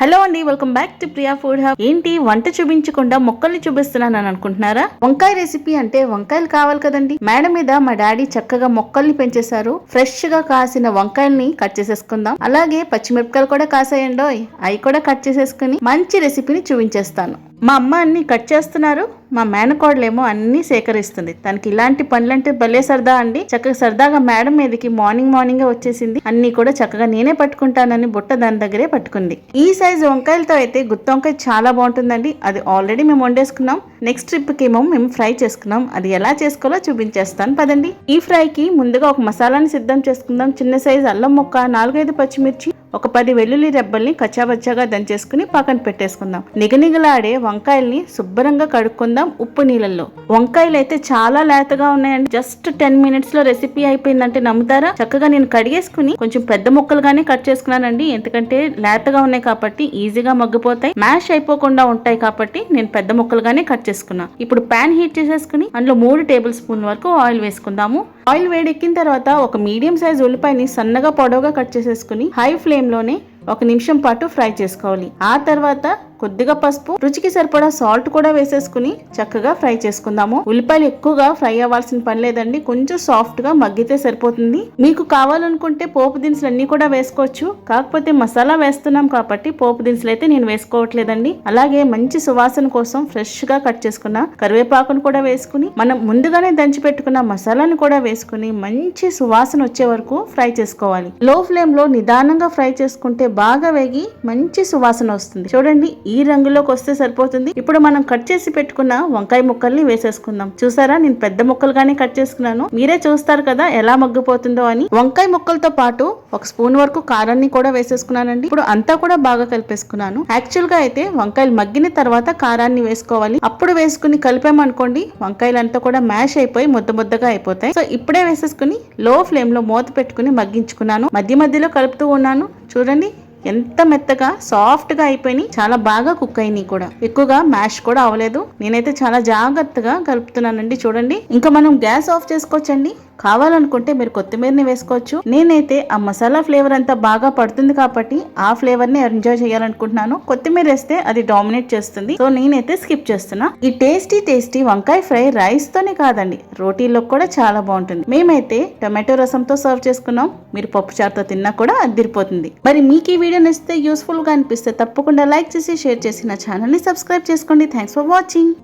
Hello అండి welcome back to Priya food hub. ఏంటి వంట చూపించకుండా మొక్కల్ని చూపిస్తున్నాను అని అనుకుంటున్నారా? వంకాయ రెసిపీ అంటే వంకాయలు కావాలి కదండి. మేడ మీద మా డాడీ చక్కగా మొక్కల్ని పెంచేశారు. ఫ్రెష్గా కాసిన వంకాయల్ని కట్ చేసేసుకుందాం. అలాగే పచ్చిమిరపకాయలు కూడా కాసాయండోయ్ అవి కూడా కట్ చేసేసుకుని మంచి రెసిపీని చూపించేస్తాను. మా అమ్మ అన్ని కట్ చేస్తున్నారు. మా మేనకోడలేమో అన్ని సేకరిస్తుంది. తనకి ఇలాంటి పనులంటే భలే సరదా అండి. చక్కగా సరదాగా మేడం మీదకి మార్నింగ్ మార్నింగ్ వచ్చేసింది. అన్ని కూడా చక్కగా నేనే పట్టుకుంటానని బుట్ట దాని దగ్గరే పట్టుకుంది. ఈ సైజు వంకాయలతో అయితే గుత్తి వంకాయ చాలా బాగుంటుందండి. అది ఆల్రెడీ మేము వండేసుకున్నాం. నెక్స్ట్ ట్రిప్కి ఏమో మేము ఫ్రై చేసుకున్నాం. అది ఎలా చేసుకోవాలో చూపించేస్తాను. పదండి. ఈ ఫ్రైకి ముందుగా ఒక మసాలాని సిద్ధం చేసుకుందాం. చిన్న సైజు అల్లం మొక్క నాలుగైదు పచ్చిమిర్చి ఒక పది వెల్లుల్లి రెబ్బల్ని కచ్చాబచ్చాగా దంచేసుకుని పక్కన పెట్టేసుకుందాం. నిగనిగలాడే వంకాయల్ని శుభ్రంగా కడుక్కుందాం ఉప్పు నీళ్ళల్లో. వంకాయలు అయితే చాలా లేతగా ఉన్నాయండి. జస్ట్ టెన్ మినిట్స్లో రెసిపీ అయిపోయిందంటే నమ్ముతారా? చక్కగా నేను కడిగేసుకుని కొంచెం పెద్ద ముక్కలుగానే కట్ చేసుకున్నానండి. ఎందుకంటే లేతగా ఉన్నాయి కాబట్టి ఈజీగా మగ్గిపోతాయి. మ్యాష్ అయిపోకుండా ఉంటాయి కాబట్టి నేను పెద్ద ముక్కలుగానే కట్ చేసుకున్నా. ఇప్పుడు పాన్ హీట్ చేసేసుకుని అందులో మూడు టేబుల్ స్పూన్ వరకు ఆయిల్ వేసుకుందాము. ఆయిల్ వేడెక్కిన తర్వాత ఒక మీడియం సైజ్ ఉల్లిపాయని సన్నగా పొడవుగా కట్ చేసేసుకుని హై ఫ్లేమ్ లోనే ఒక నిమిషం పాటు ఫ్రై చేసుకోవాలి. ఆ తర్వాత కొద్దిగా పసుపు రుచికి సరిపడా సాల్ట్ కూడా వేసేసుకుని చక్కగా ఫ్రై చేసుకుందాము. ఉల్లిపాయలు ఎక్కువగా ఫ్రై అవ్వాల్సిన పని లేదండి. కొంచెం సాఫ్ట్గా మగ్గితే సరిపోతుంది. మీకు కావాలనుకుంటే పోపు దినుసులు అన్ని కూడా వేసుకోవచ్చు. కాకపోతే మసాలా వేస్తున్నాం కాబట్టి పోపు దినుసులు అయితే నేను వేసుకోవట్లేదండి. అలాగే మంచి సువాసన కోసం ఫ్రెష్గా కట్ చేసుకున్న కరివేపాకును కూడా వేసుకుని మనం ముందుగానే దంచి పెట్టుకున్న మసాలాను కూడా వేసుకుని మంచి సువాసన వచ్చే వరకు ఫ్రై చేసుకోవాలి. లో ఫ్లేమ్లో నిదానంగా ఫ్రై చేసుకుంటే బాగా వేగి మంచి సువాసన వస్తుంది. చూడండి ఈ రంగులోకి వస్తే సరిపోతుంది. ఇప్పుడు మనం కట్ చేసి పెట్టుకున్న వంకాయ ముక్కల్ని వేసేసుకుందాం. చూసారా? నేను పెద్ద ముక్కలుగానే కట్ చేసుకున్నాను. మీరే చూస్తారు కదా ఎలా మగ్గిపోతుందో అని. వంకాయ ముక్కలతో పాటు ఒక స్పూన్ వరకు కారాన్ని కూడా వేసేసుకున్నానండి. ఇప్పుడు అంతా కూడా బాగా కలిపేసుకున్నాను. యాక్చువల్గా అయితే వంకాయలు మగ్గిన తర్వాత కారాన్ని వేసుకోవాలి. అప్పుడు వేసుకుని కలిపామనుకోండి వంకాయలు అంతా కూడా మ్యాష్ అయిపోయి ముద్ద ముద్దగా అయిపోతాయి. సో ఇప్పుడే వేసేసుకుని లో ఫ్లేమ్లో మూత పెట్టుకుని మగ్గించుకున్నాను. మధ్య మధ్యలో కలుపుతూ ఉన్నాను. చూడండి ఎంత మెత్తగా సాఫ్ట్గా అయిపోయినాయి. చాలా బాగా కుక్ అయినాయి కూడా. ఎక్కువగా మ్యాష్ కూడా అవ్వలేదు. నేనైతే చాలా జాగ్రత్తగా కలుపుతున్నానండి. చూడండి. ఇంకా మనం గ్యాస్ ఆఫ్ చేసుకోవచ్చండి. కావాలనుకుంటే మీరు కొత్తిమీరని వేసుకోవచ్చు. నేనైతే ఆ మసాలా ఫ్లేవర్ అంతా బాగా పడుతుంది కాబట్టి ఆ ఫ్లేవర్ని ఎంజాయ్ చేయాలనుకుంటున్నాను. కొత్తిమీర వేస్తే అది డామినేట్ చేస్తుంది. సో నేనైతే స్కిప్ చేస్తున్నా. ఈ టేస్టీ టేస్టీ వంకాయ ఫ్రై రైస్ తోనే కాదండి రోటీలో కూడా చాలా బాగుంటుంది. మేమైతే టొమాటో రసంతో సర్వ్ చేసుకున్నాం. మీరు పప్పు చారుతో తిన్నా కూడా అదిరిపోతుంది. మరి మీకు ఈ వీడియో నచ్చితే యూస్ఫుల్గా అనిపిస్తే తప్పకుండా లైక్ చేసి షేర్ చేసి నా ఛానల్ని సబ్స్క్రైబ్ చేసుకోండి. Thanks for watching.